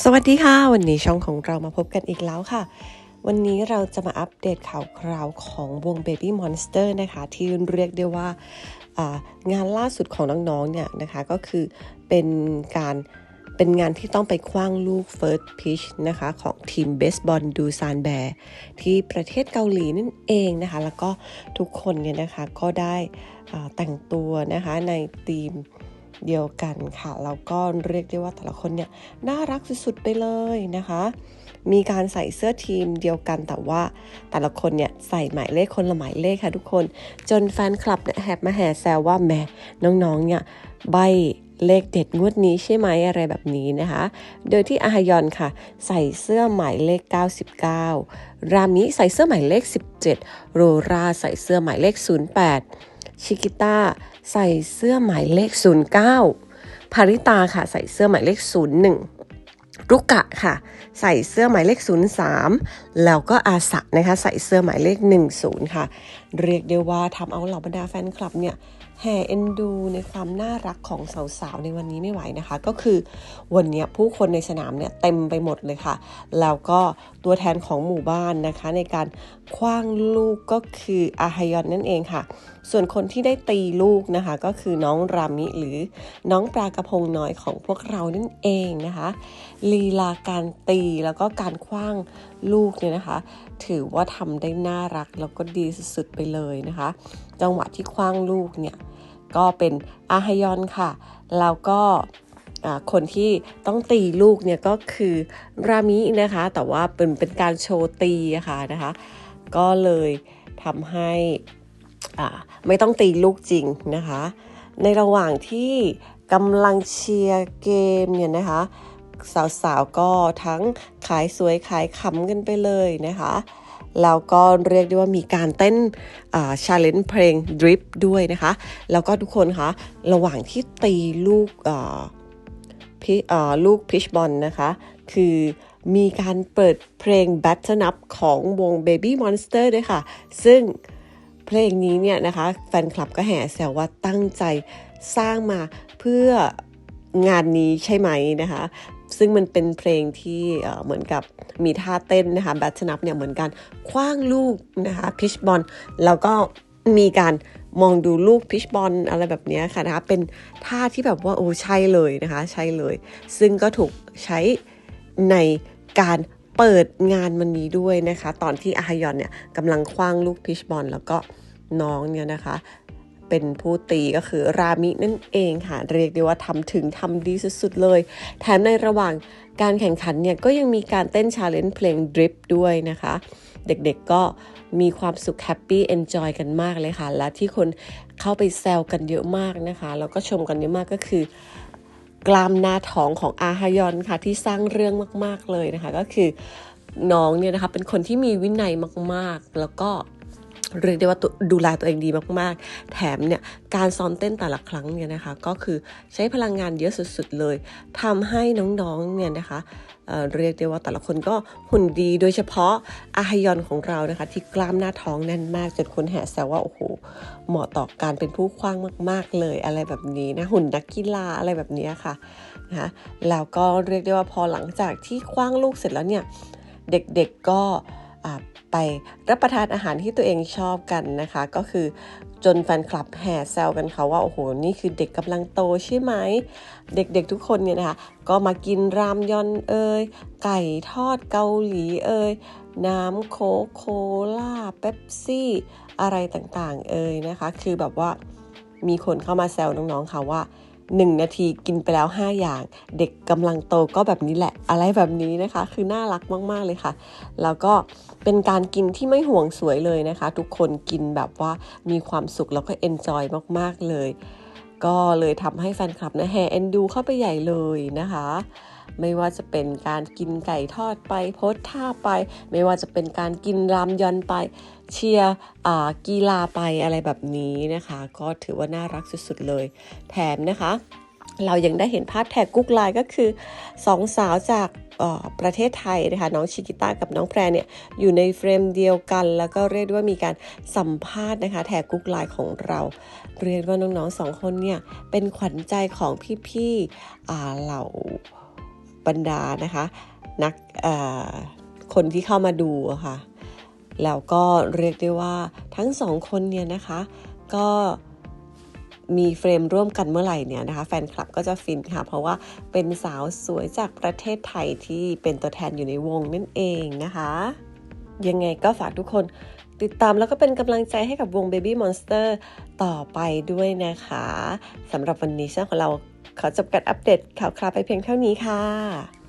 สวัสดีค่ะ วันนี้ช่องของเรามาพบกันอีกแล้วค่ะ วันนี้เราจะมาอัปเดตข่าวคราวของวง Baby Monster นะคะ ที่เรียกได้ว่างานล่าสุดของน้องๆเนี่ยนะคะ ก็คือเป็นการเป็นงานที่ต้องไปคว้างลูก First Pitch นะคะของทีมเบสบอลดูซานแบร์ที่ประเทศเกาหลีนั่นเองนะคะ แล้วก็ทุกคนเนี่ยนะคะก็ได้แต่งตัวนะคะในทีม เดียวกันค่ะแล้วก็เรียกได้ว่าแต่ละคนเนี่ยน่ารักสุดๆไปเลยนะคะ มีการใส่เสื้อทีมเดียวกันแต่ว่าแต่ละคนเนี่ยใส่หมายเลขคนละหมายเลขค่ะทุกคน จนแฟนคลับเนี่ยแฮบมาแห่แซวว่าแม่น้องๆเนี่ยใบเลขเด็ดงวดนี้ใช่ไหมอะไรแบบนี้นะคะ โดยที่อาฮยอนค่ะ ใส่เสื้อหมายเลข 99 รามิใส่เสื้อหมายเลข 17 โรราใส่เสื้อหมายเลข 08 ชิกิต้าใส่เสื้อหมายเลข 09 ภาริตาค่ะใส่เสื้อหมายเลข 01 รุกะค่ะ ใส่เสื้อหมายเลข 03 แล้วก็อาสะนะคะใส่เสื้อหมายเลข 10 ค่ะ เรียกได้ว่าทำเอาเหล่าบรรดาแฟนคลับเนี่ย แห่เอ็นดูในความน่ารักของสาวๆในวันนี้ไม่ไหวนะคะ ก็คือวันนี้ผู้คนในสนามเนี่ยเต็มไปหมดเลยค่ะ แล้วก็ตัวแทนของหมู่บ้านนะคะ ในการคว้างลูกก็คืออาฮยอนนั่นเองค่ะ ส่วนคนที่ได้ตีลูกนะคะ ก็คือน้องรามิหรือน้องปลากระพงน้อยของพวกเรานั่นเองนะคะลีลาการตีแล้วก็การคว้างลูกเนี่ยนะคะ ถือว่าทำได้น่ารักแล้วก็ดีสุดๆไปเลยนะคะ จังหวะที่คว้างลูกเนี่ย ก็เป็นอาฮยอนค่ะ แล้วก็คนที่ต้องตีลูกเนี่ยก็คือรามินะคะ แต่ว่าเป็นเป็นการโชว์ตีะค่ะนะคะ ก็เลยทำให้ไม่ต้องตีลูกจริงนะคะ ในระหว่างที่กำลังเชียร์เกมเนี่ยนะคะ สาวๆก็ทั้งขายสวยขายขำกันไปเลยนะคะ แล้วก็เรียกได้ว่ามีการเต้นชาเลนจ์เพลง Drip ด้วยนะคะ แล้วก็ทุกคนคะระหว่างที่ตีลูกลูกพิชบอลนะคะ คือมีการเปิดเพลง Battle Up ของวง Baby Monster ด้วยค่ะ ซึ่งเพลงนี้เนี่ยนะคะ แฟนคลับก็แห่แซวว่าตั้งใจสร้างมาเพื่องานนี้ใช่ไหมนะคะ ซึ่งมันเป็นเพลงที่เหมือนกับมีท่าเต้นนะคะแบทชนับเนี่ยเหมือนกันคว้างลูกนะคะพิชบอลแล้วก็มีการมองดูลูกพิชบอลอะไรแบบนี้ค่ะนะคะเป็นท่าที่แบบว่าโอ้ใช่เลยนะคะใช่เลย ซึ่งก็ถูกใช้ในการเปิดงานวันนี้ด้วยนะคะ ตอนที่อาฮยอนเนี่ยกำลังคว้างลูกพิชบอลแล้วก็น้องเนี่ยนะคะ เป็นผู้ตีก็คือรามินั่นเองค่ะ เรียกได้ว่าทำถึงทำดีสุดๆเลย แถมในระหว่างการแข่งขันเนี่ยก็ยังมีการเต้นชาเลนจ์เพลง Drip ด้วยนะคะ เด็กๆก็มีความสุขแฮปปี้เอนจอยกันมากเลยค่ะ และที่คนเข้าไปแซวกันเยอะมากนะคะ แล้วก็ชมกันเยอะมากก็คือกลามหน้าท้องของอาฮยอนค่ะที่สร้างเรื่องมากๆเลยนะคะ ก็คือน้องเนี่ยนะคะเป็นคนที่มีวินัยมากๆ แล้วก็ เรียกได้ว่าดูแลตัวเองดีมากๆ แถมเนี่ยการซ้อมเต้นแต่ละครั้งเนี่ยนะคะก็คือใช้พลังงานเยอะสุดๆเลยทำให้น้องๆเนี่ยนะคะเเรียกได้ว่าแต่ละคนก็หุ่นดีโดยเฉพาะอาฮยอนของเรานะคะ ที่กล้ามหน้าท้องแน่นมากจนคนแห่แซวว่าโอ้โหเหมาะต่อการเป็นผู้คว้างมาก ๆเลยอะไรแบบนี้นะหุ่นนักกีฬาอะไรแบบนี้ค่ะนะคะแล้วก็เรียกได้ว่าพอหลังจากที่คว้างลูกเสร็จแล้วเนี่ยเด็กๆก็ ไปรับประทานอาหารที่ตัวเองชอบกันนะคะ ก็คือจนแฟนคลับแห่แซวกันค่ะว่า โอ้โห นี่คือเด็กกำลังโตใช่ไหม เด็กๆทุกคนเนี่ยนะคะ ก็มากินรามยอนเอ่ยไก่ทอดเกาหลีเอ่ยน้ำโคโคล่าเป๊ปซี่ อะไรต่างๆ เอ่ยนะคะ คือแบบว่ามีคนเข้ามาแซวน้องๆค่ะว่า 1 นาทีกินไปแล้ว 5 อย่าง เด็กกำลังโตก็แบบนี้แหละ อะไรแบบนี้นะคะ คือน่ารักมากๆเลยค่ะ แล้วก็เป็นการกินที่ไม่ห่วงสวยเลยนะคะ ทุกคนกินแบบว่ามีความสุขแล้วก็เอนจอยมากๆเลย ก็เลยทำให้แฟนคลับนะแฮเอ็นดูเข้าไปใหญ่เลยนะคะ ไม่ว่าจะเป็นการกินไก่ทอดไปโพสท่าไป ไม่ว่าจะเป็นการกินรามยอนไป เชียร์กีฬาไปอะไรแบบนี้นะคะ ก็ถือว่าน่ารักสุดๆเลย แถมนะคะ เรายังได้เห็นภาพแท็กกุ๊กไลน์ก็คือสองสาวจากประเทศไทยนะคะน้องชิกิต้ากับน้องแพรเนี่ยอยู่ในเฟรมเดียวกัน แล้วก็เรียกได้ว่ามีการสัมภาษณ์นะคะแท็กกุ๊กไลน์ของเรา เรียกว่าน้องๆสองคนเนี่ยเป็นขวัญใจของพี่ๆเหล่า บรรดานะคะนักคนที่เข้ามาดูะค่ะแล้วก็เรียกได้ว่าทั้งสองคนเนี่ยนะคะก็มีเฟรมร่วมกันเมื่อไหร่เนี่ยนะคะแฟนคลับก็จะฟินค่ะ เพราะว่าเป็นสาวสวยจากประเทศไทยที่เป็นตัวแทนอยู่ในวงนั่นเองนะคะ ยังไงก็ฝากทุกคนติดตามแล้วก็เป็นกำลังใจให้กับวง Baby Monster ต่อไปด้วยนะคะสำหรับวันนี้ช่องของเรา ขอจบการอัปเดตข่าวคราวไปเพียงเท่านี้ค่ะ